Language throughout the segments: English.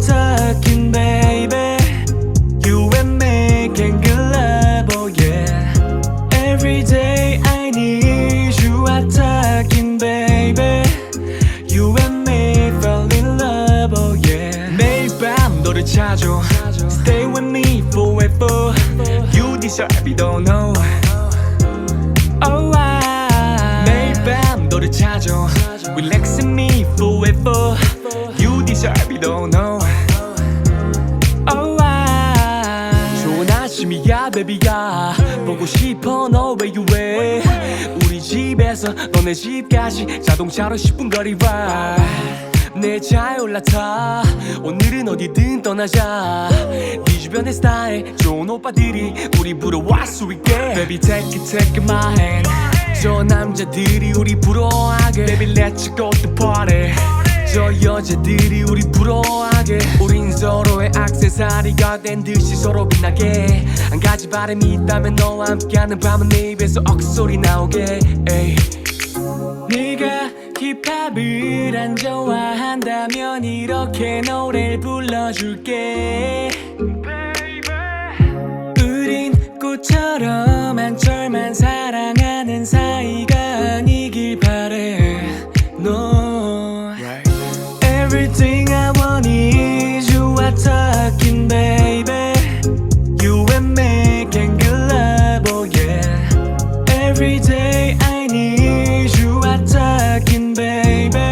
talking, baby. You and me can get oh yeah. Every day I need you are talking, baby. You and me fell in love, oh yeah. 매일 밤 너를 찾아. Stay with me forever. You deserve it, oh, don't know. Oh, I. 매일 밤 너를 찾아. Relaxing me forever. You deserve it, oh, don't know. 야 베비야. 보고 싶어 너 you at 우리 집에서 너네 집까지 자동차로 10분 거리 내 차에 올라타. 오늘은 어디든 떠나자. 네 주변의 스타일 좋은 오빠들이 우리 부러워할 수 있게. Baby take it take my hand. 저 남자들이 우리 부러워하게. Baby let's go to party. 저 여자들이 우리 부러워하게. 우린 서로 의 악세사리가 된 듯이 서로 빛나게. 한 가지 바람이 있다면 너와 함께하는 밤은 내 입에서 억소리 나오게. 에이. 네가 힙합을 안 좋아한다면 이렇게 노래를 불러줄게. 우린 꽃처럼 한 talking baby You and me can get love oh yeah Every day I need you are talking baby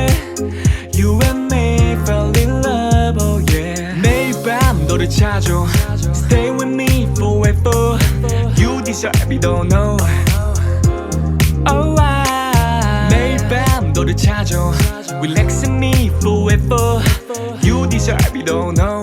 You and me fell in love oh yeah 매일 밤 너를 찾아 Stay with me forever You deserve it don't know Oh I 매일 밤 너를 찾아 Relax me forever You deserve it don't know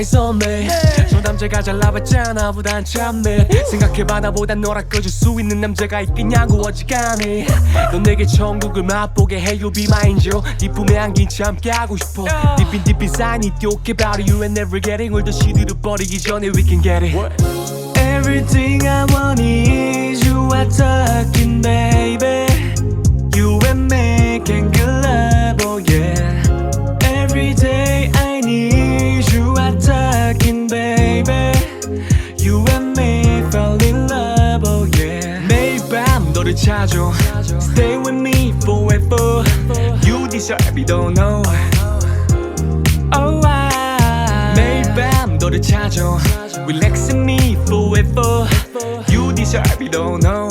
오라이서 나이서 매저 남자가 잘나봤자 나보단 참네 생각해봐 나보다 너라 꺼줄 수 있는 남자가 있겠냐고 어지간히 넌 내게 천국을 맛보게 해 You be my angel 네 품에 안긴 채 함께 하고 싶어 deep inside need to get about it You and never getting older 시들을 버리기 전에 we can get it Everything I want is 찾아 Stay with me forever You deserve it don't know Oh I 매일 밤 너를 찾아 Relax me forever You deserve it don't know